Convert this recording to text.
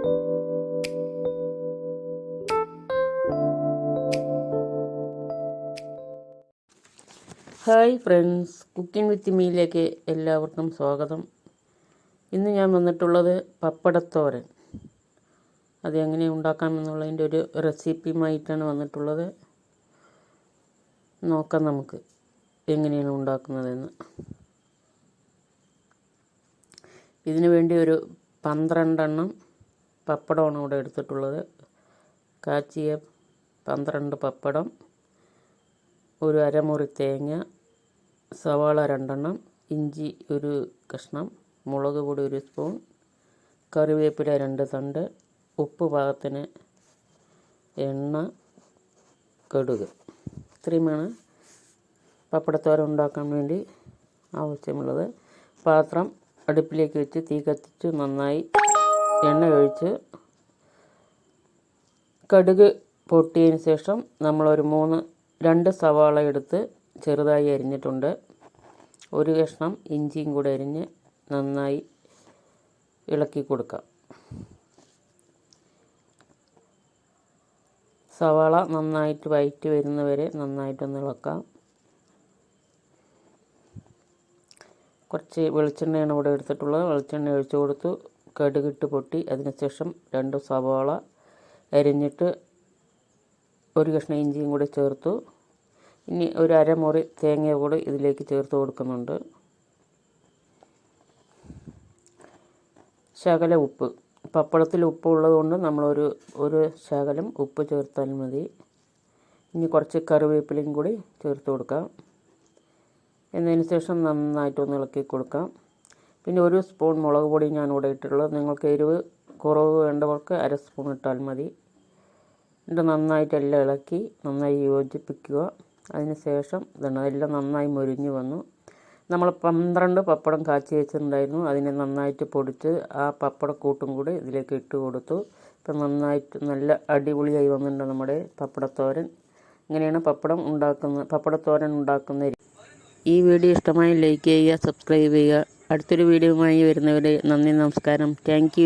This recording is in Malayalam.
ഹായ് ഫ്രണ്ട്സ് കുക്കിംഗ് വിത്ത് മീയിലേക്ക് എല്ലാവർക്കും സ്വാഗതം. ഇന്ന് ഞാൻ വന്നിട്ടുള്ളത് പപ്പടത്തോരൻ. അത് എങ്ങനെ ഉണ്ടാക്കാമെന്നുള്ളതിന്റെ ഒരു റെസിപ്പിയുമായിട്ടാണ് വന്നിട്ടുള്ളത്. നോക്കാം നമുക്ക് എങ്ങനെയാണ് ഉണ്ടാക്കുന്നതെന്ന്. ഇതിനു വേണ്ടി ഒരു പന്ത്രണ്ടെണ്ണം പപ്പടമാണ് ഇവിടെ എടുത്തിട്ടുള്ളത്. കാച്ചിയ പന്ത്രണ്ട് പപ്പടം ഒരു അരമുറി തേങ്ങ സവാള രണ്ടെണ്ണം ഇഞ്ചി ഒരു കഷ്ണം മുളക് പൊടി ഒരു സ്പൂൺ കറിവേപ്പില രണ്ട് തണ്ട് ഉപ്പ് പാകത്തിന് എണ്ണ കടുക്. ഇത്രയുമാണ് പപ്പടത്തോര ഉണ്ടാക്കാൻ വേണ്ടി ആവശ്യമുള്ളത്. പാത്രം അടുപ്പിലേക്ക് വെച്ച് തീ കത്തിച്ച് നന്നായി എണ്ണ ഒഴിച്ച് കടുക് പൊട്ടിയതിന് ശേഷം നമ്മളൊരു മൂന്ന് രണ്ട് സവാള എടുത്ത് ചെറുതായി അരിഞ്ഞിട്ടുണ്ട്. ഒരു കഷ്ണം ഇഞ്ചിയും കൂടെ അരിഞ്ഞ് നന്നായി ഇളക്കി കൊടുക്കാം. സവാള നന്നായിട്ട് വയറ്റി വരുന്നവരെ നന്നായിട്ടൊന്ന് ഇളക്കാം. കുറച്ച് വെളിച്ചെണ്ണയാണ് ഇവിടെ എടുത്തിട്ടുള്ളത്. വെളിച്ചെണ്ണ ഒഴിച്ചു കൊടുത്തു. കടുകിട്ട് പൊട്ടി. അതിനുശേഷം രണ്ട് സവാള അരിഞ്ഞിട്ട് ഒരു കഷ്ണം ഇഞ്ചിയും കൂടി ചേർത്തു. ഇനി ഒരു അരമുറി തേങ്ങ കൂടി ഇതിലേക്ക് ചേർത്ത് കൊടുക്കുന്നുണ്ട്. ശകല ഉപ്പ്. പപ്പടത്തിൽ ഉപ്പ് ഉള്ളതുകൊണ്ട് നമ്മളൊരു ഒരു ശകലം ഉപ്പ് ചേർത്താൽ മതി. ഇനി കുറച്ച് കറിവേപ്പിലയും കൂടി ചേർത്ത് കൊടുക്കാം. എന്നതിന് ശേഷം നന്നായിട്ടൊന്ന് ഇളക്കി കൊടുക്കാം. പിന്നെ ഒരു സ്പൂൺ മുളക് പൊടി ഞാൻ ഇവിടെ ഇട്ടിട്ടുള്ളത്. നിങ്ങൾക്ക് എരിവ് കുറവ് വേണ്ടവർക്ക് അര സ്പൂൺ ഇട്ടാൽ മതി. എന്നിട്ട് നന്നായിട്ടെല്ലാം ഇളക്കി നന്നായി യോജിപ്പിക്കുക. അതിന് ശേഷം ഇതാണ് എല്ലാം നന്നായി മൊരിഞ്ഞ് വന്നു. നമ്മൾ പന്ത്രണ്ട് പപ്പടം കാച്ചി വെച്ചിട്ടുണ്ടായിരുന്നു. അതിനെ നന്നായിട്ട് പൊടിച്ച് ആ പപ്പട കൂട്ടും കൂടി ഇതിലേക്ക് ഇട്ട് കൊടുത്തു. ഇപ്പം നന്നായിട്ട് നല്ല അടിപൊളിയായി വന്നിട്ടുണ്ട് നമ്മുടെ പപ്പടത്തോരൻ. ഇങ്ങനെയാണ് പപ്പടം ഉണ്ടാക്കുന്ന പപ്പടത്തോരൻ ഉണ്ടാക്കുന്ന ഈ വീഡിയോ ഇഷ്ടമായി ലൈക്ക് ചെയ്യുക സബ്സ്ക്രൈബ് ചെയ്യുക. അടുത്തൊരു വീഡിയോയുമായി വരുന്നവരെ നന്ദി നമസ്കാരം. താങ്ക്